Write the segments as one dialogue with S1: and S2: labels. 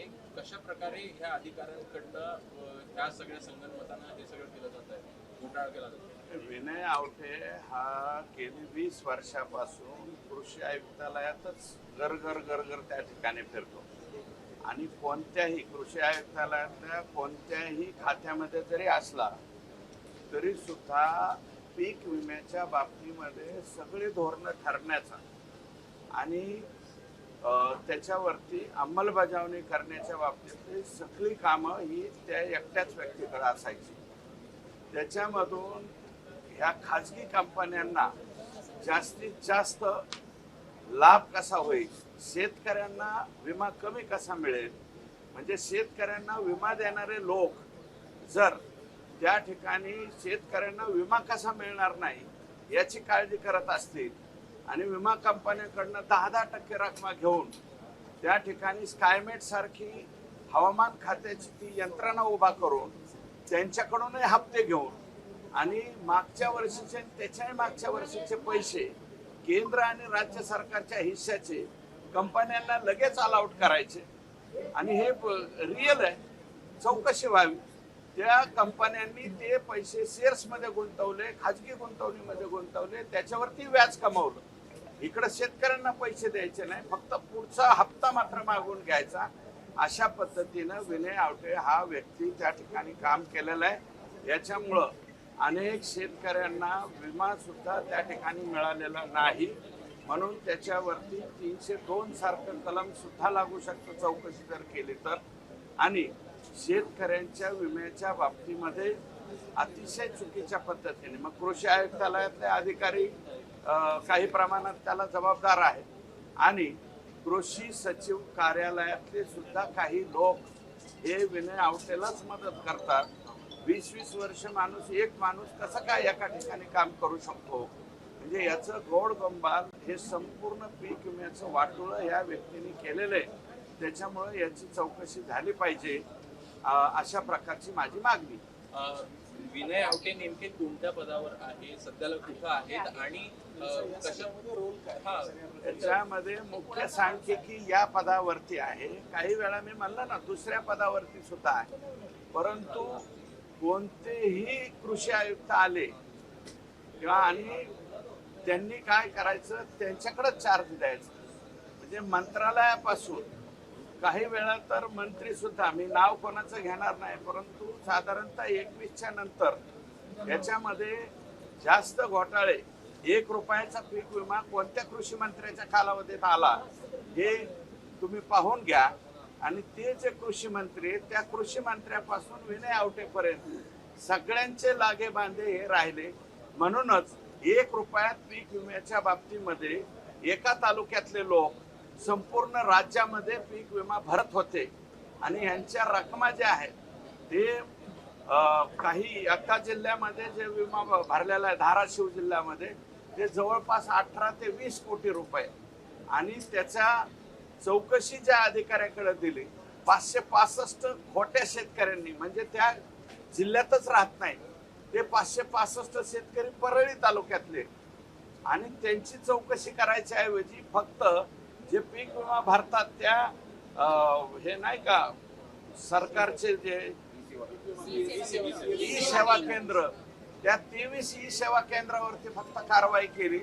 S1: आहे कशा प्रकारे ह्या अधिकाऱ्यांकडनं ह्या सगळ्या संगणमतांना हे सगळं केलं जात आहे? घोटाळा केला जातो
S2: विनय आवठे हा गेली वीस वर्षापासून कृषी आयुक्तालयातच घर घर घर घर त्या ठिकाणी फिरतो. आणि कोणत्याही कृषी आयुक्तालयातल्या कोणत्याही खात्यामध्ये जरी असला तरी सुद्धा पीक विम्याच्या बाबतीमध्ये सगळी धोरणं ठरण्याचा. आणि त्याच्यावरती अंमलबजावणी करण्याच्या बाबतीतली सगळी कामं ही त्या एकट्याच व्यक्तीकडे असायची. त्याच्यामधून ह्या खाजगी कंपन्यांना जास्तीत जास्त लाभ कसा होईल शेतकऱ्यांना विमा कमी कसा मिळेल म्हणजे शेतकऱ्यांना विमा देणारे लोक जर त्या ठिकाणी शेतकऱ्यांना विमा कसा मिळणार नाही याची काळजी करत असतील आणि विमा कंपन्यांकडनं दहा दहा टक्के रकमा घेऊन त्या ठिकाणी स्कायमेट सारखी हवामान खात्याची ती यंत्रणा उभा करून त्यांच्याकडूनही हप्ते घेऊन आणि मागच्या वर्षीचे त्याच्याही मागच्या वर्षीचे पैसे केंद्र आणि राज्य सरकारच्या हिश्श्याचे कंपन्यांना लगेच अलाउट करायचे. आणि हे रिअल आहे. चौकशी व्हावी. त्या कंपन्यांनी ते पैसे शेअर्समध्ये गुंतवले खाजगी गुंतवणीमध्ये गुंतवले त्याच्यावरती व्याज कमावलं. इकडं शेतकऱ्यांना पैसे द्यायचे नाही फक्त पुढचा हप्ता मात्र मागून घ्यायचा. अशा पद्धतीनं विनय आवटे हा व्यक्ती त्या ठिकाणी काम केलेलं आहे. याच्यामुळं अनेक शेतकऱ्यांना विमा सुद्धा त्या ठिकाणी मिळालेला नाही. म्हणून त्याच्यावरती तीनशे दोन सारखं कलम सुद्धा लागू शकतं चौकशी जर केली तर. आणि शेतकऱ्यांच्या विम्याच्या बाबतीमध्ये अतिशय चुकीच्या पद्धतीने मग कृषी आयुक्तालयातले अधिकारी काही प्रमाणात त्याला जबाबदार आहेत आणि कृषी सचिव कार्यालयातले सुद्धा काही लोक हे विनय आवटेलाच मदत करतात. वीस वीस वर्ष माणूस एक माणूस कसं काय एका ठिकाणी काम करू शकतो? म्हणजे याचं गोड गंबाल हे संपूर्ण पीक विम्याचं वाटोळं या व्यक्तीने केलेलं आहे. त्याच्यामुळं याची चौकशी झाली पाहिजे अशा प्रकारची माझी मागणी.
S1: विनय आवटे नेमके कोणत्या पदावर आहे सध्याला कुठं आहेत आणि
S2: त्याच्यामध्ये मुख्य सांख्यिकी या पदावरती आहे. काही वेळा मी म्हणलं ना दुसऱ्या पदावरती सुद्धा आहे. परंतु कोणतेही कृषी आयुक्त आले किंवा आणि त्यांनी काय करायचं त्यांच्याकडे चार्ज द्यायचं. म्हणजे मंत्रालयापासून काही वेळा तर मंत्री सुद्धा मी नाव कोणाचं घेणार नाही परंतु साधारणतः एकवीसच्या नंतर याच्यामध्ये जास्त घोटाळे एक रुपयाचा पीक विमा कोणत्या कृषी मंत्र्याच्या कालावधीत आला हे तुम्ही पाहून घ्या. आणि ते जे कृषी मंत्री आहेत, त्या कृषी मंत्र्यापासून विनय आवटेपर्यंत सगळ्यांचे लागे बांधे हे राहिले. म्हणूनच एक रुपयात पीक विम्याच्या बाबतीमध्ये एका तालुक्यातले लोक संपूर्ण राज्यामध्ये पीक विमा भरत होते. आणि यांच्या रकमा ज्या आहेत ते काही एका जिल्ह्यामध्ये जे विमा भरलेला आहे धाराशिव जिल्ह्यामध्ये ते जवळपास अठरा ते वीस कोटी रुपये. आणि त्याच्या चौकशी ज्या अधिकाऱ्याकडे दिली पाचशे पासष्ट खोट्या शेतकऱ्यांनी म्हणजे त्या जिल्ह्यातच राहत नाही ते पाचशे पासष्ट शेतकरी परळी तालुक्यातले. आणि त्यांची चौकशी करायच्या ऐवजी फक्त जे पीक विमा भरतात त्या हे नाही का सरकारचे जे ई सेवा केंद्र त्या तेवीस ई सेवा केंद्रावरती फक्त कारवाई केली.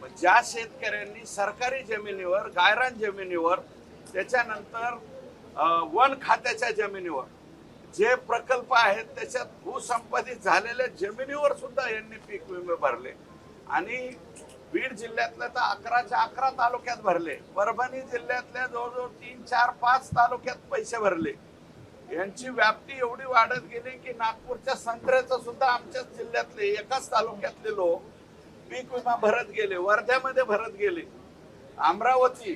S2: मग ज्या शेतकऱ्यांनी सरकारी जमिनीवर गायरान जमिनीवर त्याच्यानंतर वन खात्याच्या जमिनीवर जे प्रकल्प आहेत त्याच्यात भूसंपादित झालेल्या जमिनीवर सुद्धा यांनी पीक विमे भरले. आणि बीड जिल्ह्यातल्या तर अकराच्या अकरा तालुक्यात भरले. परभणी जिल्ह्यातल्या जवळजवळ तीन चार पाच तालुक्यात पैसे भरले. यांची व्याप्ती एवढी वाढत गेली की नागपूरच्या संत्र्याचं सुद्धा आमच्याच जिल्ह्यातले एकाच तालुक्यातले लोक पीक विमा भरत गेले वर्ध्यामध्ये भरत गेले. अमरावती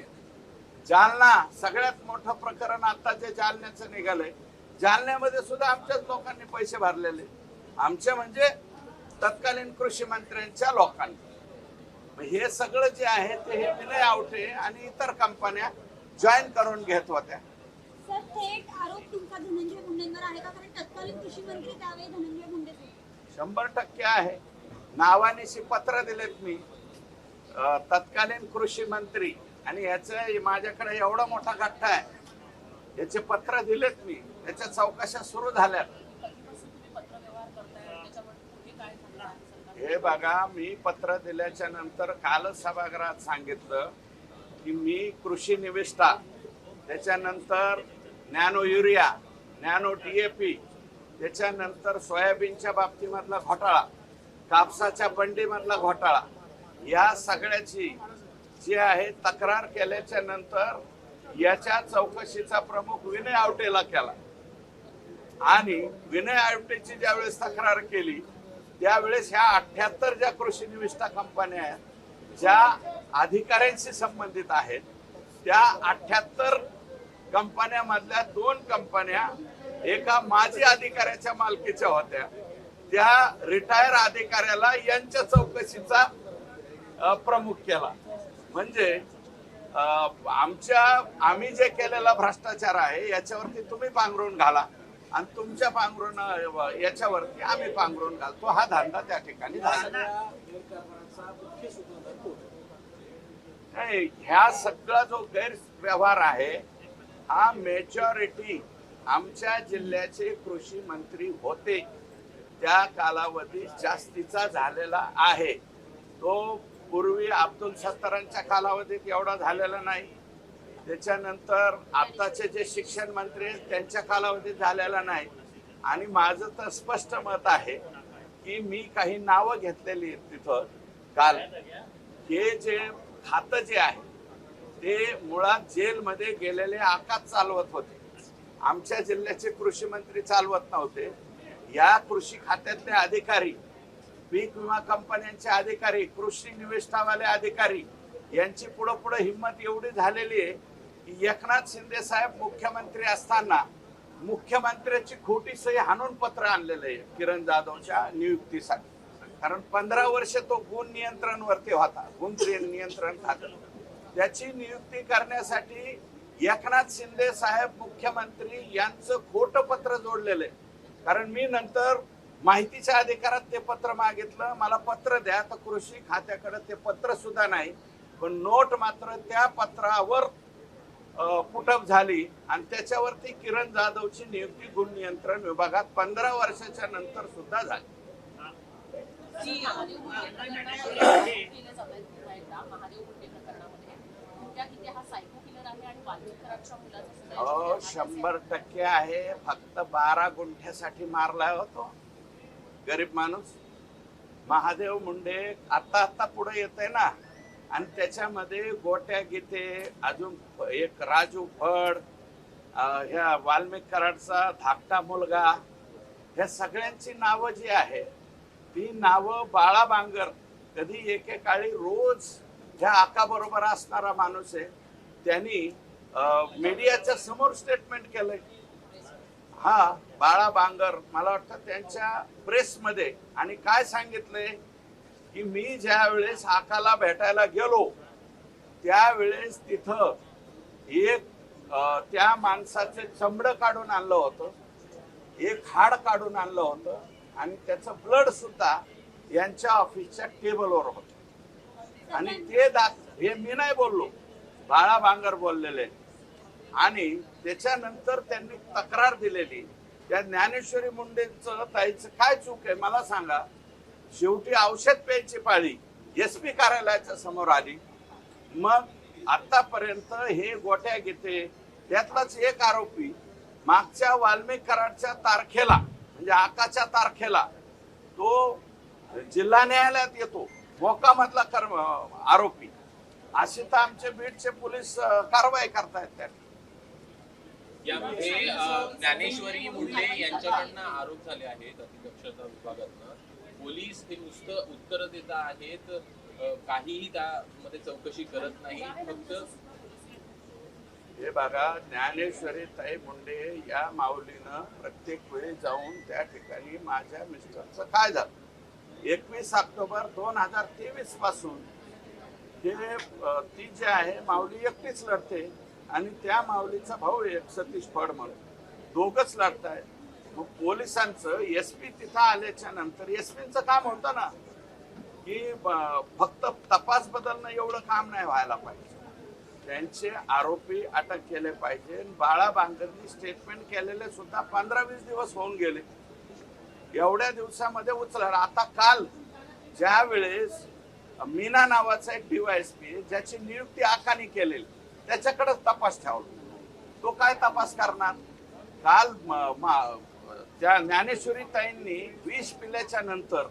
S2: जालना सगळ्यात मोठं प्रकरण आता जे जालन्याचं निघालंय. जालन्यामध्ये सुद्धा आमच्याच लोकांनी पैसे भरलेले. आमचे म्हणजे तत्कालीन कृषी मंत्र्यांच्या लोकांनी. हे सगळं जे आहे ते हे विनय आवटे आणि इतर कंपन्या जॉईन करून घेत होत्या. शंभर टक्के आहे. नावानिशी पत्र दिलेत मी. तत्कालीन कृषी मंत्री. आणि याचं माझ्याकडे एवढा मोठा गठ्ठा आहे. याचे पत्र दिलेत मी. त्याच्या चौकशा सुरू झाल्या
S3: कधीपासून तुम्ही पत्रव्यवहार करताय आणि त्याच्यावर पुढे काय झालं आहे सरकार
S2: हे बघा मी पत्र दिल्याच्या नंतर कालच सभागृहात सांगितलं की मी कृषी निविष्ठा त्याच्यानंतर nano urea nano D A P त्याच्यानंतर सोयाबीनच्या बाबतीमधला घोटाळा कापसाच्या बंडीमधला घोटाळा या सगळ्याची जी आहे तक्रार केल्याच्यानंतर याच्या चौकशीचा प्रमुख विनय आवटेला केला. आणि विनय आवटेची ज्यावेळेस तक्रार केली त्यावेळेस ह्या अठ्ठ्याहत्तर ज्या कृषी निविष्ठा कंपन्या आहेत ज्या अधिकाऱ्यांशी संबंधित आहेत त्या अठ्ठ्याहत्तर कंपन्यामधल्या दोन कंपन्या एका माजी अधिकाऱ्याच्या मालकीच्या होत्या. त्या रिटायर अधिकाऱ्याला यांच्या चौकशीचा प्रमुख केला. म्हणजे आमच्या आम्ही जे केलेला भ्रष्टाचार आहे याच्यावरती तुम्ही पांघरून घाला. आणि तुमच्या पांघरून अ, याच्यावरती आम्ही पांघरून घालतो. हा धंदा त्या ठिकाणी झाला. नाही, ह्या सगळा जो गैरव्यवहार आहे हा मेजॉरिटी आमच्या जिल्ह्याचे कृषी मंत्री होते. त्या कालावधीत जास्तीचा झालेला आहे. तो पूर्वी अब्दुल सत्तारांच्या कालावधीत एवढा झालेला नाही. त्याच्यानंतर आताचे जे शिक्षण मंत्री आहेत त्यांच्या कालावधीत झालेला नाही. आणि माझं तर स्पष्ट मत आहे की मी काही नावं घेतलेली आहेत तिथं. काल हे जे खातं जे आहे ते मुळात जेलमध्ये गेलेले आकाश चालवत होते. आमच्या जिल्ह्याचे कृषी मंत्री चालवत नव्हते. या कृषी खात्यातले अधिकारी पीक विमा कंपन्यांचे अधिकारी कृषी निविष्ठावाले अधिकारी यांची पुढं पुढं हिंमत एवढी झालेली आहे एकनाथ शिंदे साहेब मुख्यमंत्री असताना मुख्यमंत्र्याची खोटी सही हाणून पत्र आणलेलं आहे किरण जाधवच्या नियुक्तीसाठी. कारण पंधरा वर्ष तो गुण नियंत्रण वरती होता गुण नियंत्रण खात. त्याची नियुक्ती करण्यासाठी एकनाथ शिंदे साहेब मुख्यमंत्री यांचं खोट पत्र जोडलेलं आहे. कारण मी नंतर माहितीच्या अधिकारात ते पत्र मागितलं मला पत्र द्या तर कृषी खात्याकडे ते पत्र सुद्धा नाही. पण नोट मात्र त्या पत्रावर पुटअप झाली आणि त्याच्यावरती किरण जाधवची नियुक्ती गुण नियंत्रण विभागात पंधरा वर्षाच्या नंतर सुद्धा झाली.
S3: हा
S2: शंभर टक्के आहे. फक्त बारा गुंठ्यासाठी मारला होतो गरीब माणूस. महादेव मुंडे आता आता पुढे येत आहे ना. आणि त्याच्यामध्ये गोट्या गीते अजून एक राजू फड ह्या वाल्मिक कराडचा धाकटा मुलगा ह्या सगळ्यांची नावं जी आहे ती नावं बाळा बांगर. कधी एकेकाळी रोज ह्या आकाबरोबर असणारा माणूस आहे. त्यांनी मीडियाच्या समोर स्टेटमेंट केलंय. हा बाळा बांगर मला वाटतं त्यांच्या प्रेसमध्ये आणि काय सांगितलंय? की मी ज्या वेळेस आकाला भेटायला गेलो त्यावेळेस तिथं एक त्या माणसाचे चमड काढून आणलं होतं एक हाड काढून आणलं होतं आणि त्याचं ब्लड सुद्धा यांच्या ऑफिसच्या टेबलवर होतं. आणि ते दाख हे मी नाही बोललो बाळा बांगर बोललेले. आणि त्याच्यानंतर त्यांनी तक्रार दिलेली त्या ज्ञानेश्वरी मुंडेंचं ताईचं काय चूक आहे? मला सांगा. शेवटी औषध प्यायची पाळी. एस पी कार्यालयाच्या समोर आली. मग आतापर्यंत हे गोट्या घेते त्यातलाच एक आरोपी मागच्या वाल्मिक कराडच्या तारखेला म्हणजे आकाच्या तारखेला तो जिल्हा न्यायालयात येतो मोकामधला कर्म आरोपी. अशी तर आमचे बीडचे पोलीस कारवाई करतायत त्या.
S1: यामध्ये ज्ञानेश्वरी मुंडे यांच्याकडनं आरोप झाले आहेत अतिदक्षता विभागातनं. पोलीस हे नुसतं उत्तर देत आहेत. काहीही त्यामध्ये चौकशी करत नाही. फक्त
S2: हे बघा ज्ञानेश्वरी ताई मुंडे या माऊलीनं प्रत्येक वेळी जाऊन त्या ठिकाणी माझ्या मिस्टरचं काय झालं? एकवीस ऑक्टोबर दोन हजार तेवीसपासून हे ती जी आहे माऊली एकटीच लढते आणि त्या माऊलीचा भाऊ एक सतीश फड म्हणून. दोघच आहेत मग पोलिसांचं एस पी तिथं आल्याच्यानंतर एस पीचं काम होतं ना की फक्त तपास बदलणं एवढं काम नाही व्हायला पाहिजे. त्यांचे आरोपी अटक केले पाहिजे. बाळा बांगरनी स्टेटमेंट केलेले सुद्धा पंधरा वीस दिवस होऊन गेले. एवढ्या दिवसामध्ये उचलणार. आता काल ज्या वेळेस मीना नावाचा एक डीवायएसपी ज्याची नियुक्ती आकानी केलेली त्याच्याकडे तपास ठेवला. तो काय तपास करणार? काल मा- त्या ज्ञानेश्वरी ताईंनी विष पिल्याच्या नंतर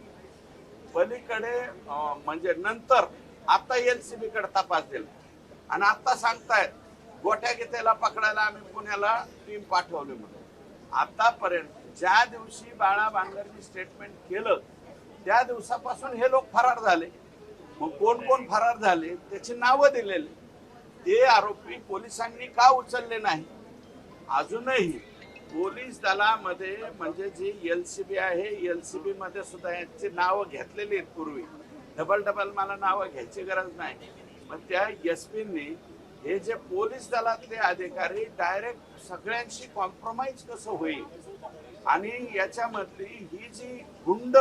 S2: पलीकडे म्हणजे नंतर आता एलसीबी कडे तपास दिला. आणि आता सांगतायत गोट्या गीतेला पकडायला आम्ही पुण्याला टीम पाठवली म्हणून. आतापर्यंत ज्या दिवशी बाळा बांगरनी स्टेटमेंट केलं त्या दिवसापासून हे लोक फरार झाले. मग कोण कोण फरार झाले त्याची नावं दिलेली. ते आरोपी पोलिसांनी का उचलले नाही? अजूनही पोलीस दलामध्ये म्हणजे जी एल सी बी आहे एल सी बी मध्ये सुद्धा यांची नावं घेतलेली आहेत पूर्वी. डबल डबल मला नावं घ्यायची गरज नाही. पण त्या एस पींनी हे जे पोलीस दलातले अधिकारी डायरेक्ट सगळ्यांशी कॉम्प्रोमाइज कसं होईल? आणि याच्यामधली ही जी गुंड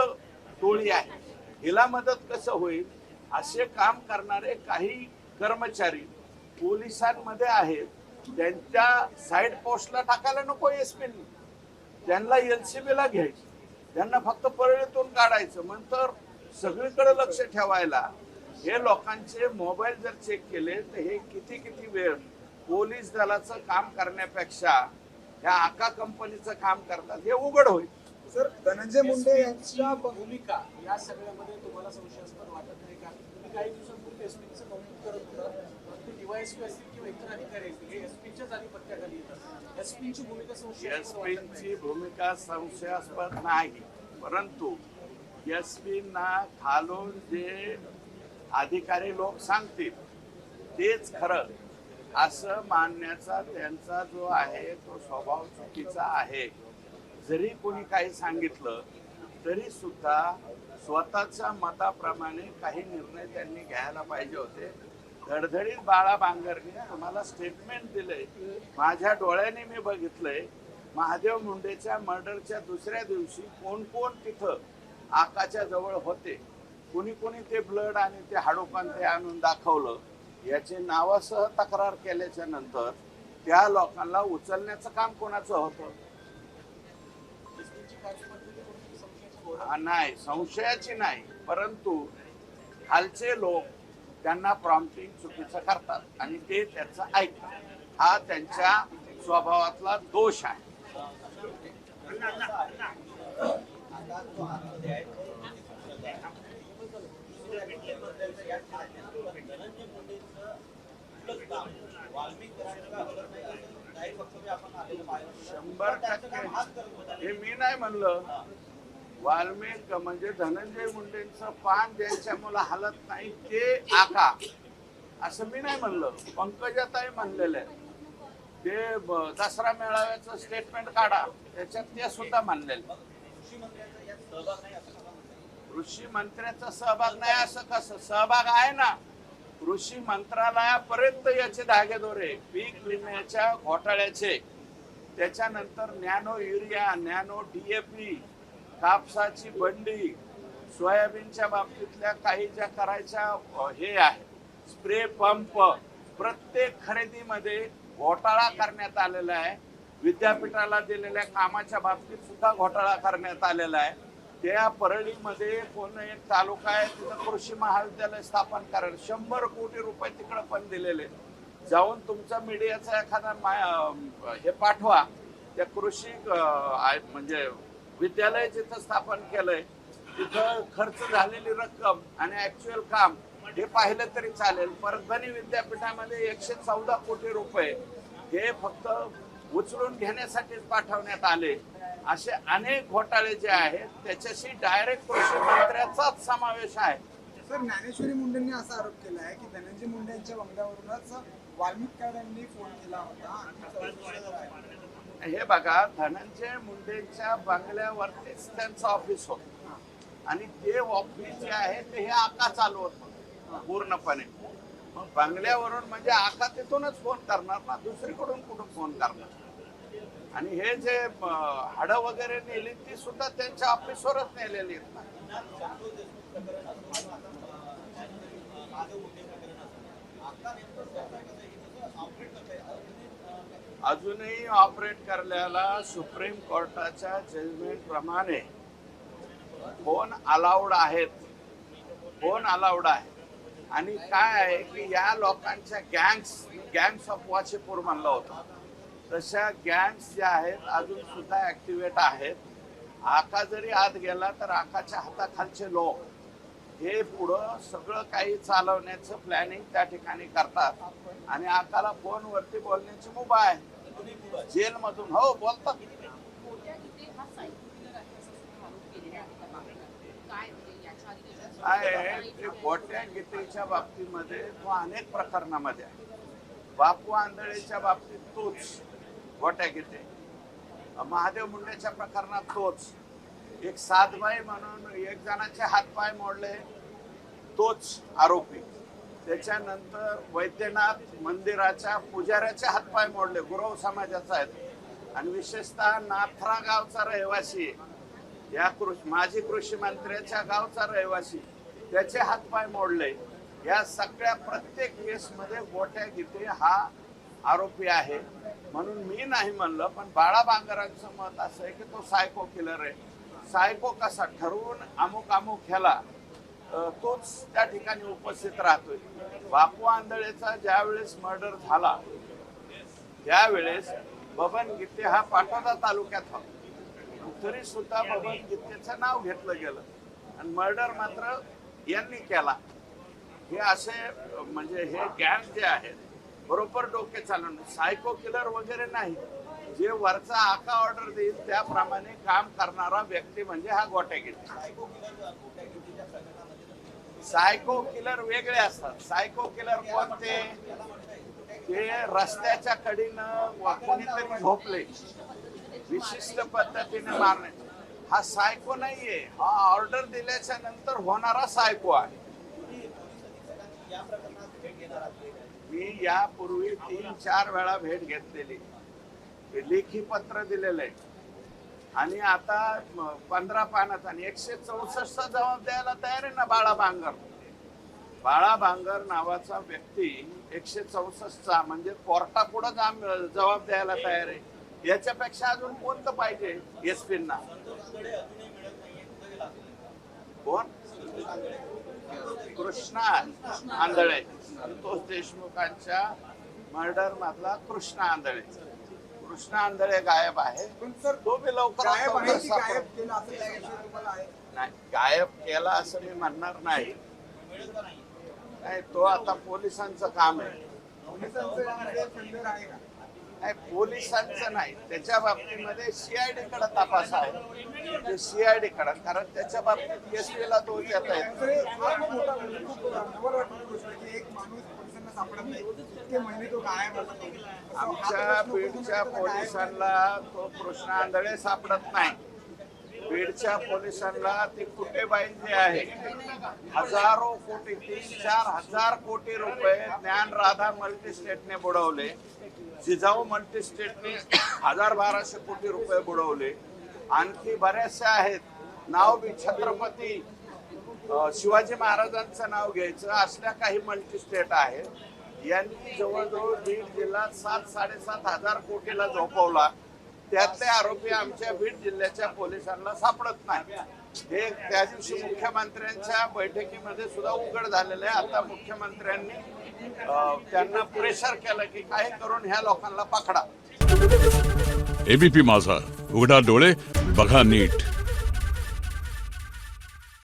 S2: टोळी आहे हिला मदत कसं होईल? असे काम करणारे काही कर्मचारी पोलिसांमध्ये आहेत. त्यांच्या साईड पोस्टला टाकायला नको एस त्यांना एलसीबी ला घ्यायचं. त्यांना फक्त परळीतून काढायचं. नंतर सगळीकडे लक्ष ठेवायला हे लोकांचे मोबाईल जर चेक केले तर हे किती किती वेळ पोलीस दलाचं काम करण्यापेक्षा ह्या आका कंपनीचं काम करतात हे उघड होईल.
S4: सर धनंजय मुंडे यांच्या
S5: यांची भूमिका या सगळ्यामध्ये तुम्हाला संशयास्पद वाटत नाही का? तुम्ही काही दिवसांपूर्वी एसपीचं कौतुक करत होता. ते एसपीची भूमिका संशयास्पद नाही.
S2: परंतु एसपींना खालून जे अधिकारी लोक सांगतील तेच खरं. असं मानण्याचा त्यांचा जो आहे तो स्वभाव चुकीचा आहे. जरी कोणी काही सांगितलं तरी सुद्धा स्वतःच्या मताप्रमाणे काही निर्णय त्यांनी घ्यायला पाहिजे होते. धडधडीत बाळा बांगरने तुम्हाला स्टेटमेंट दिलंय. माझ्या डोळ्याने मी बघितलंय महादेव मुंडेच्या मर्डरच्या दुसऱ्या दिवशी कोण कोण तिथं आकाच्या जवळ होते कुणी कुणी ते ब्लड आणि ते हाडोकान ते आणून दाखवलं याचे नावासह तक्रार केल्याच्यानंतर त्या लोकांना उचलण्याचं काम कोणाचं होतं? नाही संशयाची नाही परंतु खालचे लोक त्यांना प्रॉम्प्टिंग चुकीचं करतात आणि ते त्याचं ऐकतात. हा त्यांच्या स्वभावातला दोष आहे. शंभर टक्के. हे मी नाही म्हणलं. वाल्मिक म्हणजे धनंजय मुंडेंचं पान ज्यांच्या मुलं हलत नाही ते आका. असं मी नाही म्हणलं. पंकजाताई म्हणलेलं. आहे ते दसरा मेळाव्याचं स्टेटमेंट काढा. त्याच्यात ते सुद्धा म्हणलेलं कृषी मंत्र्याचा सहभाग नाही असं कसं? सहभाग आहे ना. कृषी मंत्रालयापर्यंत याचे धागेदोरे पीक विम्याच्या घोटाळ्याचे. त्याच्यानंतर नॅनो युरिया नॅनो डीएपी कापसाची बंडी सोयाबीनच्या बाबतीतल्या काही ज्या करायच्या हे आहे. स्प्रे पंप प्रत्येक खरेदीमध्ये घोटाळा करण्यात आलेला आहे. विद्यापीठाला दिलेल्या कामाच्या बाबतीत सुद्धा घोटाळा करण्यात आलेला आहे. त्या परळीमध्ये कोण एक तालुका आहे तिथं कृषी महाविद्यालय स्थापन करायला शंभर कोटी रुपये तिकडं पण दिलेले. जाऊन तुमचा मीडियाचा एखादा मा- हे पाठवा. त्या कृषी म्हणजे विद्यालय जिथं स्थापन केलंय तिथं खर्च झालेली रक्कम आणि ऍक्च्युअल काम हे पाहिलं तरी चालेल. परभणी विद्यापीठामध्ये एकशे चौदा कोटी रुपये हे फक्त उचलून घेण्यासाठीच पाठवण्यात आले. असे अनेक घोटाळे जे आहेत त्याच्याशी डायरेक्ट कृषी मंत्र्याचाच समावेश आहे.
S4: सर ज्ञानेश्वरी मुंडेंनी असा आरोप केला आहे की धनंजय मुंडेंच्या यांच्या वाल्मिक कराड फोन केला होता
S2: हे बघा धनंजय मुंडेच्या बंगल्यावरतीच त्यांचं ऑफिस होतं. आणि ते ऑफिस जे आहे ते हे आका चालवत होतं. पूर्णपणे. मग बंगल्यावरून म्हणजे आका तिथूनच फोन करणार ना दुसरीकडून कुठं फोन करणार? आणि हे जे हाड वगैरे नेली ती सुद्धा त्यांच्या ऑफिसवरच नेलेली आहेत ना. अजूनही ऑपरेट करण्याला सुप्रीम कोर्टाच्या जजमेंट प्रमाणे फोन अलाउड आहेत फोन अलाउड आहे आणि काय आहे की या लोकांच्या गँग्स गँग्स ऑफ वाचेपूर म्हणलं होतं. तशा गँग्स ज्या आहेत अजून सुद्धा ऍक्टिव्हेट आहेत. आका जरी आत गेला तर आकाच्या हाताखालचे लोक हे पुढं सगळं काही चालवण्याचं प्लॅनिंग त्या ठिकाणी करतात. आणि आताला फोनवरती बोलण्याची मुभा आहे. जेलमधून हो बोलतात
S3: काय
S2: ते गोट्या गीतेच्या बाबतीमध्ये तो अनेक प्रकरणामध्ये आहे. बापू आंधळेच्या बाबतीत तोच गोट्या गीते. महादेव मुंडेच्या प्रकरणात तोच. एक सातबाई म्हणून एक जणाचे हातपाय मोडले तोच आरोपी. त्याच्यानंतर वैद्यनाथ मंदिराच्या पुजाऱ्याचे हातपाय मोडले गुरव समाजाचा आहेत. आणि विशेषतः नाथरा गावचा रहिवासी या कृषी माजी कृषी मंत्र्याच्या गावचा रहिवासी त्याचे हातपाय मोडले. या सगळ्या प्रत्येक केसमध्ये गोट्या गीते हा आरोपी आहे. म्हणून मी नाही म्हणलं पण बाळा बांगरांचं मत असं आहे की तो सायको किलर आहे. सायको कसा ठरवून अमुक अमुक ह्याला तोच त्या ठिकाणी उपस्थित राहतोय. बापू आंधळेचा ज्यावेळेस मर्डर झाला त्यावेळेस बबन गीते हा पाटोदा तालुक्यात होता. तरी सुद्धा बबन गीतेचं नाव घेतलं गेलं. आणि मर्डर मात्र यांनी केला. हे असे म्हणजे हे गॅंग जे आहेत बरोबर डोके चालवणं सायको किलर वगैरे नाही. जे वरचा आका ऑर्डर देईल त्याप्रमाणे काम करणारा व्यक्ती म्हणजे हा गोट्या सायको किलर वेगळे असतात. सायको किलर कोणते? ते रस्त्याच्या कडीनं कोणीतरी झोपले. विशिष्ट पद्धतीने मारणे. हा सायको नाहीये. हा ऑर्डर दिल्याच्या नंतर होणारा सायको आहे. मी यापूर्वी तीन चार वेळा भेट घेतलेली. लेखी पत्र दिलेलं आहे. आणि आता पंधरा पानात आणि एकशे चौसष्ट जबाब द्यायला तयार आहे ना बाळा भांगर. बाळा भांगर नावाचा व्यक्ती एकशे चौसष्टचा म्हणजे कोर्टापुढं जाम जबाब द्यायला तयार आहे. याच्यापेक्षा अजून कोणतं पाहिजे एस पींना? कोण? कृष्णा आंधळे. संतोष देशमुखांच्या मर्डर मधला कृष्णा आंधळे. कृष्णा आंधळे गायब आहे.
S4: पण सर
S2: तो बी
S4: गायब आहे
S2: लवकर
S4: की. गायब केलं असं त्याविषयी तुम्हाला आहे?
S2: नाही गायब केला असं मी म्हणणार नाही. नाही तो आता पोलिसांचं काम आहे.
S4: पोलिसांचं यामध्ये खंडर आहे का?
S2: नाही पोलिसांचं नाही. त्याच्या बाबतीमध्ये सीआयडी कडे तपास आहे. म्हणजे ते सीआयडी कडे. कारण त्याच्या बाबतीत एस ला दोष देता येत
S4: आहे
S2: आमच्या बीडच्या पोलिसांना तो कृष्ण आंधळे सापडत नाही. बीडच्या पोलिसांना ती कुटेबाई जी आहे? हजारो कोटी तीन चार हजार कोटी रुपये ज्ञान राधा मल्टीस्टेटने बुडवले. जिजाऊ मल्टीस्टेटने हजार बाराशे कोटी रुपये बुडवले. आणखी बऱ्याचशा आहेत. नाव बी छत्रपती. शिवाजी महाराजांचं नाव घ्यायचं असल्या काही मल्टीस्टेट आहेत. यांनी जवळजवळ बीड जिल्हा सात साडेसात हजार कोटीला झोपवला. त्यातले आरोपी आमच्या बीड जिल्ह्याच्या पोलिसांना सापडत नाही हे त्या दिवशी मुख्यमंत्र्यांच्या बैठकीमध्ये सुद्धा उघड झालेलं आहे. आता मुख्यमंत्र्यांनी त्यांना प्रेशर केलं की काही करून ह्या लोकांना पकडा.
S6: एबीपी माझा. उघडा डोळे बघा नीट.